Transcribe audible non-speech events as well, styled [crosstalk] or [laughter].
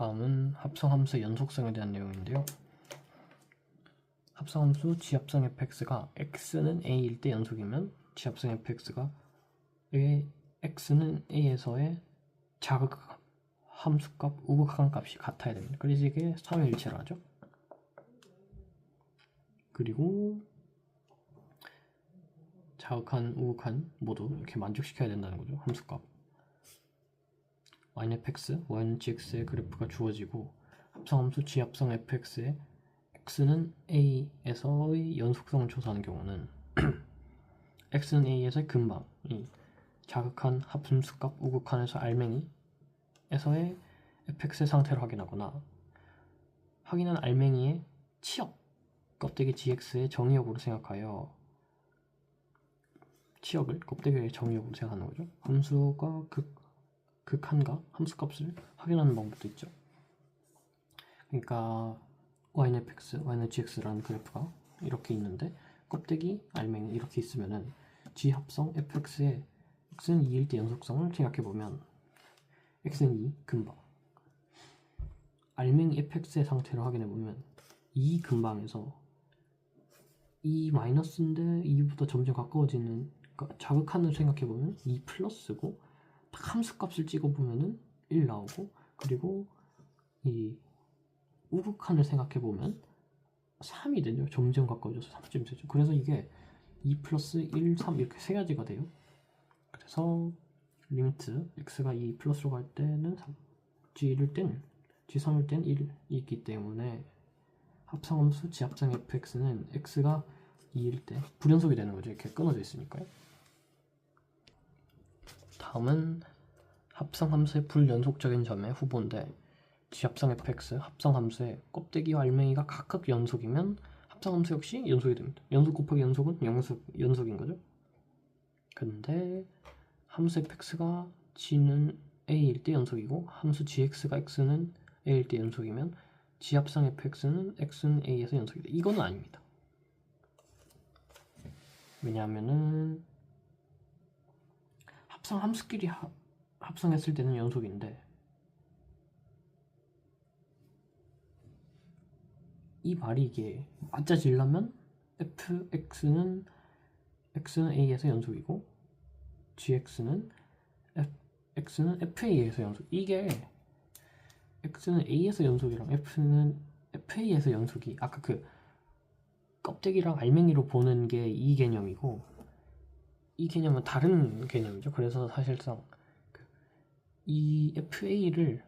다음은 합성함수의 연속성에 대한 내용인데요. 합성함수 지합성 fx가 x는 a일 때 연속이면 지합성 fx가 a, x는 a에서의 자극 함수값, 우극한 값이 같아야 됩니다. 그래서 이게 3일체를 하죠. 그리고 자극한, 우극한 모두 이렇게 만족시켜야 된다는 거죠. 함수값. Y는 fx, y는 gx의 그래프가 주어지고 합성함수 지합성 fx의 x는 a에서의 연속성을 조사하는 경우는 [clears throat] x는 a에서의 근방이 자극한 합함수값 우극한에서 알맹이에서의 fx의 상태를 확인하거나 확인한 알맹이의 치역 껍데기 gx의 정의역으로 생각하여 치역을 껍데기의 정의역으로 생각하는 거죠. 함수가 극 극한과 함수값을 확인하는 방법도 있죠. 그러니까 y는 fx, y는 gx라는 그래프가 이렇게 있는데 껍데기, 알맹이 이렇게 있으면은 g 합성 fx의 x는 2일 때 연속성을 생각해 보면 x는 2 근방 알맹이 fx의 상태를 확인해 보면 2 근방에서 2 마이너스인데 2보다 점점 가까워지는 그러니까 자극한을 생각해 보면 2 플러스고 딱 함수값을 찍어보면은 1 나오고 그리고 이 우극한을 생각해 보면 3이 되죠. 점점 가까워져서 3점 되죠. 그래서 이게 2 플러스 1, 3 이렇게 세 가지가 돼요. 그래서 리미트 x가 2 플러스로 갈 때는 3, g1일 땐 g3일 땐 1이 있기 때문에 합성함수 지합성 fx는 x가 2일 때 불연속이 되는 거죠. 이렇게 끊어져 있으니까요. 다음은 합성 함수의 불연속적인 점의 후보인데 지합성 fx 합성 함수의 껍데기와 알맹이가 각각 연속이면 합성 함수 역시 연속이 됩니다. 연속 곱하기 연속은 연속, 연속인 거죠. 근데 함수 fx가 g는 a일 때 연속이고 함수 gx가 x는 a일 때 연속이면 지합성 fx는 x는 a에서 연속이 돼. 이거는 아닙니다. 왜냐하면은 합성 함수끼리 합, 합성했을 때는 연속인데. 이 말이 이게 맞아지려면 fx는 x는 a에서 연속이고 gx는 f, x는 fa에서 연속. 이게 x는 a에서 연속이랑 f는 fa에서 연속이 아까 그 껍데기랑 알맹이로 보는 게 이 개념이고 이 개념은 다른 개념이죠. 그래서 사실상 그이 FA를